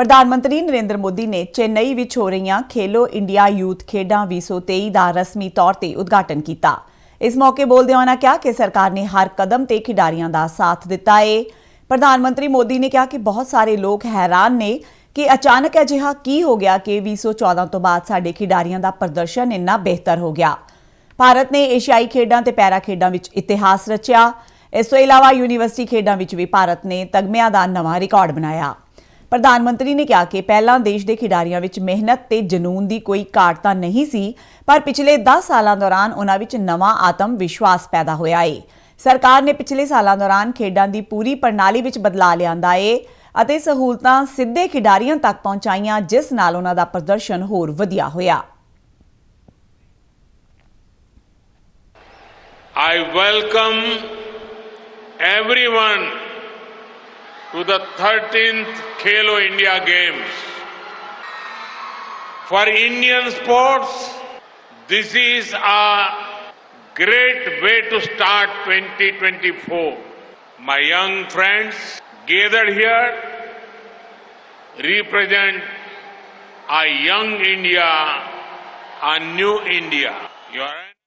ਪ੍ਰਧਾਨ ਮੰਤਰੀ ਨਰਿੰਦਰ ਮੋਦੀ ਨੇ ਚੇਨਈ ਵਿੱਚ ਹੋ ਰਹੀਆਂ ਖੇਲੋ ਇੰਡੀਆ ਯੂਥ ਖੇਡਾਂ 2023 ਦਾ ਰਸਮੀ ਤੌਰ ਤੇ ਉਦਘਾਟਨ ਕੀਤਾ। ਇਸ ਮੌਕੇ ਬੋਲਦਿਆਂ ਉਹਨਾਂ ਕਿਹਾ ਕਿ ਸਰਕਾਰ ਨੇ ਹਰ ਕਦਮ ਤੇ ਖਿਡਾਰੀਆਂ ਦਾ ਸਾਥ ਦਿੱਤਾ ਏ। ਪ੍ਰਧਾਨ ਮੰਤਰੀ ਮੋਦੀ ਨੇ ਕਿਹਾ ਕਿ ਬਹੁਤ ਸਾਰੇ ਲੋਕ ਹੈਰਾਨ ਨੇ ਕਿ ਅਚਾਨਕ ਅਜਿਹਾ ਕੀ ਹੋ ਗਿਆ ਕਿ 2014 ਤੋਂ ਬਾਅਦ ਸਾਡੇ ਖਿਡਾਰੀਆਂ ਦਾ ਪ੍ਰਦਰਸ਼ਨ ਇੰਨਾ ਬਿਹਤਰ ਹੋ ਗਿਆ। ਭਾਰਤ ਨੇ ਏਸ਼ੀਆਈ ਖੇਡਾਂ ਤੇ ਪੈਰਾ ਖੇਡਾਂ ਵਿੱਚ ਇਤਿਹਾਸ ਰਚਿਆ। ਇਸ ਤੋਂ ਇਲਾਵਾ ਯੂਨੀਵਰਸਿਟੀ ਖੇਡਾਂ ਵਿੱਚ ਵੀ ਭਾਰਤ ਨੇ ਤਗਮਿਆਂ ਦਾ ਨਵਾਂ ਰਿਕਾਰਡ ਬਣਾਇਆ। ਪ੍ਰਧਾਨ ਮੰਤਰੀ ਨੇ ਕਿਹਾ ਕਿ ਪਹਿਲਾਂ ਦੇਸ਼ ਦੇ ਖਿਡਾਰੀਆਂ ਵਿੱਚ ਮਿਹਨਤ ਤੇ ਜਨੂਨ ਦੀ ਕੋਈ ਘਾਟ ਤਾਂ ਨਹੀਂ ਸੀ, ਪਰ ਪਿਛਲੇ 10 ਸਾਲਾਂ ਦੌਰਾਨ ਉਹਨਾਂ ਵਿੱਚ ਨਵਾਂ ਆਤਮ ਵਿਸ਼ਵਾਸ ਪੈਦਾ ਹੋਇਆ ਏ। ਸਰਕਾਰ ਨੇ ਪਿਛਲੇ ਸਾਲਾਂ ਦੌਰਾਨ ਖੇਡਾਂ ਦੀ ਪੂਰੀ ਪ੍ਰਣਾਲੀ ਵਿੱਚ ਬਦਲਾਅ ਲਿਆਂਦਾ ਏ ਅਤੇ ਸਹੂਲਤਾਂ ਸਿੱਧੇ ਖਿਡਾਰੀਆਂ ਤੱਕ ਪਹੁੰਚਾਈਆਂ, ਜਿਸ ਨਾਲ ਉਹਨਾਂ ਦਾ ਪ੍ਰਦਰਸ਼ਨ ਹੋਰ ਵਧੀਆ ਹੋਇਆ। I welcome everyone to the 13th Khelo India Games. For Indian sports, this is a great way to start 2024. My young friends gathered here represent a young India, a new India. You are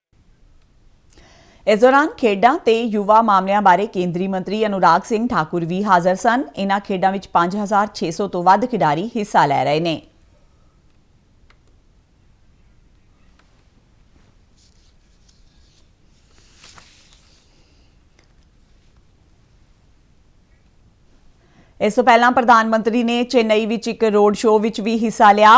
ਇਸ ਦੌਰਾਨ ਖੇਡਾਂ ਤੇ ਯੁਵਾ ਮਾਮਲਿਆਂ ਬਾਰੇ ਕੇਂਦਰੀ ਮੰਤਰੀ ਅਨੁਰਾਗ ਸਿੰਘ ਠਾਕੁਰ ਵੀ ਹਾਜ਼ਰ ਸਨ। ਇਹਨਾਂ ਖੇਡਾਂ ਵਿੱਚ 5600 ਤੋਂ ਵੱਧ ਖਿਡਾਰੀ ਹਿੱਸਾ ਲੈ ਰਹੇ ਨੇ। ਇਸ ਤੋਂ ਪਹਿਲਾਂ ਪ੍ਰਧਾਨ ਮੰਤਰੀ ਨੇ ਚੇਨਈ ਵਿੱਚ ਇੱਕ ਰੋਡ ਸ਼ੋਅ ਵਿੱਚ ਵੀ ਹਿੱਸਾ ਲਿਆ।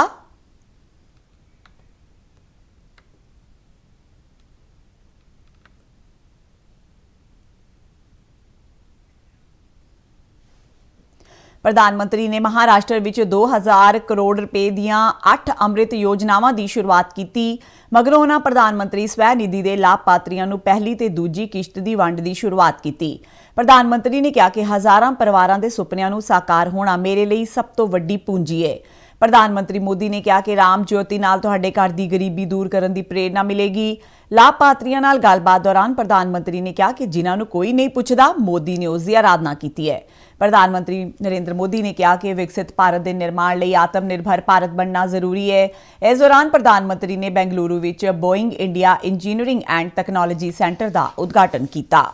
ਪ੍ਰਧਾਨ ਮੰਤਰੀ ਨੇ ਮਹਾਰਾਸ਼ਟਰ ਵਿੱਚ 2000 ਕਰੋੜ ਰੁਪਏ ਦੀਆਂ 8 ਅੰਮ੍ਰਿਤ ਯੋਜਨਾਵਾਂ ਦੀ ਸ਼ੁਰੂਆਤ ਕੀਤੀ। ਮਗਰੋਂ ਉਹਨਾਂ ਪ੍ਰਧਾਨ ਮੰਤਰੀ ਸਵੈ ਨਿਧੀ ਦੇ ਲਾਭਪਾਤਰੀਆਂ ਨੂੰ ਪਹਿਲੀ ਤੇ ਦੂਜੀ ਕਿਸ਼ਤ ਦੀ ਵੰਡ ਦੀ ਸ਼ੁਰੂਆਤ ਕੀਤੀ। ਪ੍ਰਧਾਨ ਮੰਤਰੀ ਨੇ ਕਿਹਾ ਕਿ ਹਜ਼ਾਰਾਂ ਪਰਿਵਾਰਾਂ ਦੇ ਸੁਪਨਿਆਂ ਨੂੰ ਸਾਕਾਰ ਹੋਣਾ ਮੇਰੇ ਲਈ ਸਭ ਤੋਂ ਵੱਡੀ ਪੂੰਜੀ ਹੈ ਪ੍ਰਧਾਨ ਮੰਤਰੀ ਮੋਦੀ ਨੇ ਕਿਹਾ ਕਿ ਰਾਮ ਜਯੋਤੀ ਨਾਲ ਤੁਹਾਡੇ ਘਰ ਦੀ ਗਰੀਬੀ ਦੂਰ ਕਰਨ ਦੀ ਪ੍ਰੇਰਣਾ ਮਿਲੇਗੀ। ਲਾਭਪਾਤਰੀਆਂ ਨਾਲ ਗੱਲਬਾਤ ਦੌਰਾਨ ਪ੍ਰਧਾਨ ਮੰਤਰੀ ਨੇ ਕਿਹਾ ਕਿ ਜਿਨ੍ਹਾਂ ਨੂੰ ਕੋਈ ਨਹੀਂ ਪੁੱਛਦਾ, ਮੋਦੀ ਨੇ ਉਸ ਦੀ ਆਰਾਧਨਾ ਕੀਤੀ ਹੈ। ਪ੍ਰਧਾਨ ਮੰਤਰੀ ਨਰਿੰਦਰ ਮੋਦੀ ਨੇ ਕਿਹਾ ਕਿ ਵਿਕਸਿਤ ਭਾਰਤ ਦੇ ਨਿਰਮਾਣ ਲਈ ਆਤਮ ਨਿਰਭਰ ਭਾਰਤ ਬਣਨਾ ਜ਼ਰੂਰੀ ਹੈ। ਇਸ ਦੌਰਾਨ ਪ੍ਰਧਾਨ ਮੰਤਰੀ ਨੇ ਬੈਂਗਲੁਰੂ ਵਿੱਚ Boeing India engineering and technology centre ਦਾ ਉਦਘਾਟਨ ਕੀਤਾ।